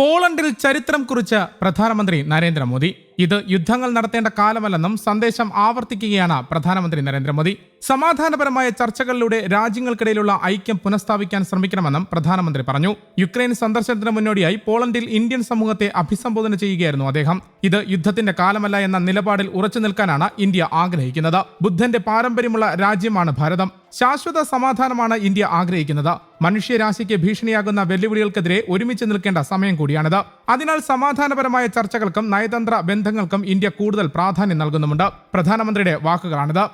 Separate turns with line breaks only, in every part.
പോളണ്ടിൽ ചരിത്രം കുറിച്ച പ്രധാനമന്ത്രി നരേന്ദ്രമോദി ഇത് യുദ്ധങ്ങൾ നടത്തേണ്ട കാലമല്ലെന്നും സന്ദേശം ആവർത്തിക്കുകയാണ് പ്രധാനമന്ത്രി നരേന്ദ്രമോദി സമാധാനപരമായ ചർച്ചകളിലൂടെ രാജ്യങ്ങൾക്കിടയിലുള്ള ഐക്യം പുനഃസ്ഥാപിക്കാൻ ശ്രമിക്കണമെന്നും പ്രധാനമന്ത്രി പറഞ്ഞു യുക്രൈൻ സന്ദർശനത്തിന് മുന്നോടിയായി പോളണ്ടിൽ ഇന്ത്യൻ സമൂഹത്തെ അഭിസംബോധന ചെയ്യുകയായിരുന്നു അദ്ദേഹം ഇത് യുദ്ധത്തിന്റെ കാലമല്ല എന്ന നിലപാടിൽ ഉറച്ചു നിൽക്കാനാണ് ഇന്ത്യ ആഗ്രഹിക്കുന്നത് ബുദ്ധന്റെ പാരമ്പര്യമുള്ള രാജ്യമാണ് ഭാരതം ശാശ്വത സമാധാനമാണ് ഇന്ത്യ ആഗ്രഹിക്കുന്നത് മനുഷ്യരാശിക്ക് ഭീഷണിയാകുന്ന വെല്ലുവിളികൾക്കെതിരെ ഒരുമിച്ച് നിൽക്കേണ്ട സമയം കൂടിയാണിത് അതിനാൽ സമാധാനപരമായ ചർച്ചകൾക്കും നയതന്ത്ര ബന്ധങ്ങൾക്കും ഇന്ത്യ കൂടുതൽ പ്രാധാന്യം നൽകുന്നുമുണ്ട് പ്രധാനമന്ത്രിയുടെ വാക്കുകളാണിത്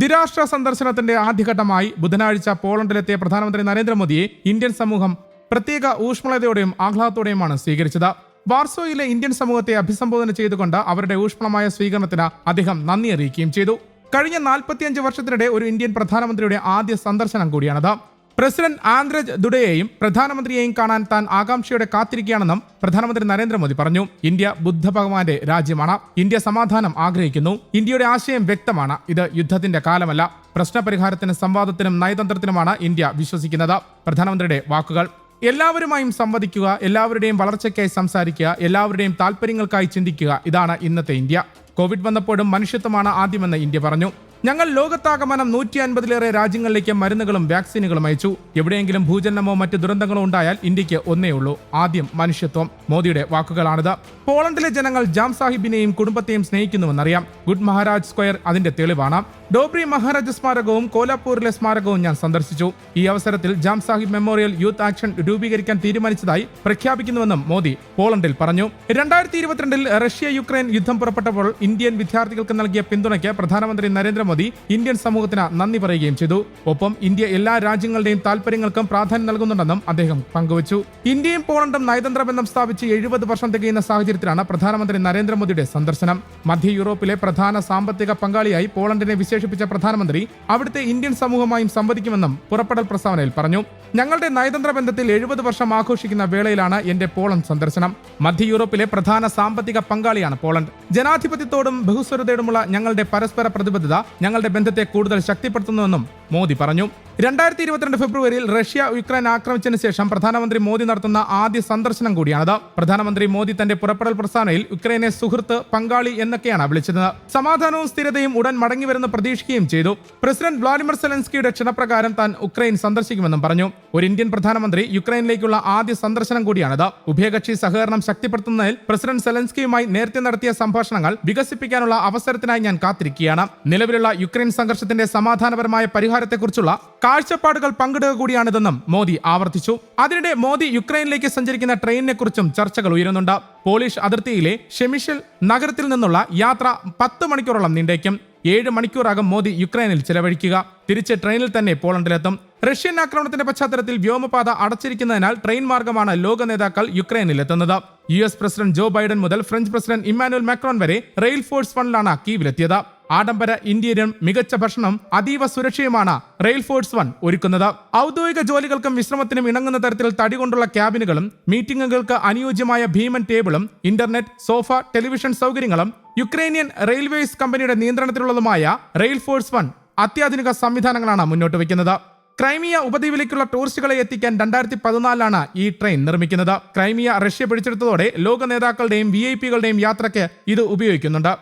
ദ്വിരാഷ്ട്ര സന്ദർശനത്തിന്റെ ആദ്യഘട്ടമായി ബുധനാഴ്ച പോളണ്ടിലെത്തിയ പ്രധാനമന്ത്രി നരേന്ദ്രമോദിയെ ഇന്ത്യൻ സമൂഹം പ്രത്യേക ഊഷ്മളതയോടെയും ആഹ്ലാദത്തോടെയുമാണ് സ്വീകരിച്ചത് വാർസോയിലെ ഇന്ത്യൻ സമൂഹത്തെ അഭിസംബോധന ചെയ്തുകൊണ്ട് അവരുടെ ഊഷ്മളമായ സ്വീകരണത്തിന് അദ്ദേഹം നന്ദി അറിയിക്കുകയും ചെയ്തു കഴിഞ്ഞ നാൽപ്പത്തിയഞ്ച് വർഷത്തിനിടെ ഒരു ഇന്ത്യൻ പ്രധാനമന്ത്രിയുടെ ആദ്യ സന്ദർശനം കൂടിയാണിത് പ്രസിഡന്റ് ആന്ദ്രജ് ദുഡയെയും പ്രധാനമന്ത്രിയെയും കാണാൻ താൻ ആകാംക്ഷയോടെ കാത്തിരിക്കുകയാണെന്നും പ്രധാനമന്ത്രി നരേന്ദ്രമോദി പറഞ്ഞു ഇന്ത്യ ബുദ്ധ ഭഗവാന്റെ രാജ്യമാണ് ഇന്ത്യ സമാധാനം ആഗ്രഹിക്കുന്നു ഇന്ത്യയുടെ ആശയം വ്യക്തമാണ് ഇത് യുദ്ധത്തിന്റെ കാലമല്ല പ്രശ്നപരിഹാരത്തിനും സംവാദത്തിനും നയതന്ത്രത്തിനുമാണ് ഇന്ത്യ വിശ്വസിക്കുന്നത് പ്രധാനമന്ത്രിയുടെ വാക്കുകൾ എല്ലാവരുമായും സംവദിക്കുക എല്ലാവരുടെയും വളർച്ചയ്ക്കായി സംസാരിക്കുക എല്ലാവരുടെയും താല്പര്യങ്ങൾക്കായി ചിന്തിക്കുക ഇതാണ് ഇന്നത്തെ ഇന്ത്യ കോവിഡ് വന്നപ്പോഴും മനുഷ്യത്വമാണ് ആദ്യമെന്ന് ഇന്ത്യ പറഞ്ഞു ഞങ്ങൾ ലോകത്താകമാനം നൂറ്റി അൻപതിലേറെ രാജ്യങ്ങളിലേക്ക് മരുന്നുകളും വാക്സിനുകളും അയച്ചു എവിടെയെങ്കിലും ഭൂചലനമോ മറ്റ് ദുരന്തങ്ങളോ ഉണ്ടായാൽ ഇന്ത്യക്ക് ഒന്നേ ഉള്ളൂ ആദ്യം മനുഷ്യത്വം മോദിയുടെ വാക്കുകളാണിത് പോളണ്ടിലെ ജനങ്ങൾ ജാം സാഹിബിനെയും കുടുംബത്തെയും സ്നേഹിക്കുന്നുവെന്നറിയാം ഗുഡ് മഹാരാജ് സ്ക്വയർ അതിന്റെ തെളിവാണ് ഡോബ്രി മഹാരാജ സ്മാരകവും കോലാപ്പൂരിലെ സ്മാരകവും ഞാൻ സന്ദർശിച്ചു ഈ അവസരത്തിൽ Jam Sahib memorial youth action രൂപീകരിക്കാൻ തീരുമാനിച്ചതായി പ്രഖ്യാപിക്കുന്നുവെന്നും മോദി പോളണ്ടിൽ പറഞ്ഞു രണ്ടായിരത്തി ഇരുപത്തിരണ്ടിൽ റഷ്യ യുക്രൈൻ യുദ്ധം പുറപ്പെട്ടപ്പോൾ ഇന്ത്യൻ വിദ്യാർത്ഥികൾക്ക് നൽകിയ പിന്തുണയ്ക്ക് പ്രധാനമന്ത്രി നരേന്ദ്ര നരേന്ദ്രമോദി ഇന്ത്യൻ സമൂഹത്തിന് നന്ദി പറയുകയും ചെയ്തു ഒപ്പം ഇന്ത്യ എല്ലാ രാജ്യങ്ങളുടെയും താല്പര്യങ്ങൾക്കും പ്രാധാന്യം നൽകുന്നുണ്ടെന്നും അദ്ദേഹം പങ്കുവച്ചു ഇന്ത്യയും പോളണ്ടും നയതന്ത്ര ബന്ധം സ്ഥാപിച്ച് എഴുപത് വർഷം തികയുന്ന സാഹചര്യത്തിലാണ് പ്രധാനമന്ത്രി നരേന്ദ്രമോദിയുടെ സന്ദർശനം മധ്യ യൂറോപ്പിലെ പ്രധാന സാമ്പത്തിക പങ്കാളിയായി പോളണ്ടിനെ വിശേഷിപ്പിച്ച പ്രധാനമന്ത്രി അവിടുത്തെ ഇന്ത്യൻ സമൂഹമായും സംവദിക്കുമെന്നും പുറപ്പെടൽ പ്രസ്താവനയിൽ പറഞ്ഞു ഞങ്ങളുടെ നയതന്ത്ര ബന്ധത്തിൽ എഴുപത് വർഷം ആഘോഷിക്കുന്ന വേളയിലാണ് എന്റെ പോളണ്ട് സന്ദർശനം മധ്യ യൂറോപ്പിലെ പ്രധാന സാമ്പത്തിക പങ്കാളിയാണ് പോളണ്ട് ജനാധിപത്യത്തോടും ബഹുസ്വരതയോടുമുള്ള ഞങ്ങളുടെ പരസ്പര പ്രതിബദ്ധത ഞങ്ങളുടെ ബന്ധത്തെ കൂടുതൽ ശക്തിപ്പെടുത്തുന്നുവെന്നും മോദി പറഞ്ഞു രണ്ടായിരത്തി ഇരുപത്തിരണ്ട് ഫെബ്രുവരിയിൽ റഷ്യ യുക്രൈൻ ആക്രമിച്ചതിന് ശേഷം പ്രധാനമന്ത്രി മോദി നടത്തുന്ന ആദ്യ സന്ദർശനം കൂടിയാണത് പ്രധാനമന്ത്രി മോദി തന്റെ പുറപ്പെടൽ പ്രസ്താവനയിൽ യുക്രൈനെ സുഹൃത്ത് പങ്കാളി എന്നൊക്കെയാണ് വിളിച്ചത് സമാധാനവും സ്ഥിരതയും ഉടൻ മടങ്ങിവരുന്ന പ്രതീക്ഷിക്കുകയും ചെയ്തു പ്രസിഡന്റ് വ്ളാഡിമിർ സെലൻസ്കിയുടെ ക്ഷണപ്രകാരം താൻ ഉക്രൈൻ സന്ദർശിക്കുമെന്നും പറഞ്ഞു ഒരു ഇന്ത്യൻ പ്രധാനമന്ത്രി യുക്രൈനിലേക്കുള്ള ആദ്യ സന്ദർശനം കൂടിയാണത് ഉഭയകക്ഷി സഹകരണം ശക്തിപ്പെടുത്തുന്നതിൽ പ്രസിഡന്റ് സെലൻസ്കിയുമായി നേരത്തെ നടത്തിയ സംഭാഷണങ്ങൾ വികസിപ്പിക്കാനുള്ള അവസരത്തിനായി ഞാൻ കാത്തിരിക്കുകയാണ് നിലവിലുള്ള യുക്രൈൻ സംഘർഷത്തിന്റെ സമാധാനപരമായ പരിഹാരം പരിഹാരത്തെക്കുറിച്ചുള്ള കാഴ്ചപ്പാടുകൾ പങ്കിടുക കൂടിയാണിതെന്നും മോദി ആവർത്തിച്ചു അതിനിടെ മോദി യുക്രൈനിലേക്ക് സഞ്ചരിക്കുന്ന ട്രെയിനിനെ കുറിച്ചും ചർച്ചകൾ ഉയരുന്നുണ്ട് പോളിഷ് അതിർത്തിയിലെ ഷെമിഷൽ നഗരത്തിൽ നിന്നുള്ള യാത്ര പത്ത് മണിക്കൂറോളം നീണ്ടേക്കും ഏഴ് മണിക്കൂറാകും മോദി യുക്രൈനിൽ ചെലവഴിക്കുക തിരിച്ച് ട്രെയിനിൽ തന്നെ പോളണ്ടിലെത്തും റഷ്യൻ ആക്രമണത്തിന്റെ പശ്ചാത്തലത്തിൽ വ്യോമപാത അടച്ചിരിക്കുന്നതിനാൽ ട്രെയിൻ മാർഗമാണ് ലോക നേതാക്കൾ യുക്രൈനിൽ എത്തുന്നത് U S president Joe Biden മുതൽ ഫ്രഞ്ച് പ്രസിഡന്റ് ഇമ്മാനുവൽ മാക്രോൺ വരെ റെയിൽ ഫോഴ്സ് ഫണ്ടിലാണ് കീവിലെത്തിയത് ആഡംബര ഇന്ത്യയിലും മികച്ച ഭക്ഷണം അതീവ സുരക്ഷയുമാണ് റെയിൽ ഫോഴ്സ് വൺ ഒരുക്കുന്നത് ഔദ്യോഗിക ജോലികൾക്കും വിശ്രമത്തിനും ഇണങ്ങുന്ന തരത്തിൽ തടി കൊണ്ടുള്ള ക്യാബിനുകളും മീറ്റിംഗുകൾക്ക് അനുയോജ്യമായ ഭീമൻ ടേബിളും ഇന്റർനെറ്റ് സോഫ ടെലിവിഷൻ സൗകര്യങ്ങളും യുക്രൈനിയൻ റെയിൽവേസ് കമ്പനിയുടെ നിയന്ത്രണത്തിലുള്ളതുമായ റെയിൽ ഫോഴ്സ് വൺ അത്യാധുനിക സംവിധാനങ്ങളാണ് മുന്നോട്ട് വയ്ക്കുന്നത് ക്രൈമിയ ഉപദ്വീപിലേക്കുള്ള ടൂറിസ്റ്റുകളെ എത്തിക്കാൻ രണ്ടായിരത്തി പതിനാലിലാണ് ഈ ട്രെയിൻ നിർമ്മിക്കുന്നത് ക്രൈമിയ റഷ്യ പിടിച്ചെടുത്തതോടെ ലോക നേതാക്കളുടെയും വി ഐ പികളുടെയും യാത്രയ്ക്ക് ഇത് ഉപയോഗിക്കുന്നുണ്ട്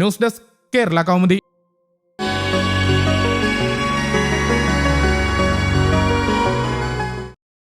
ന്യൂസ് ഡെസ്ക് കേരള കൗമുദി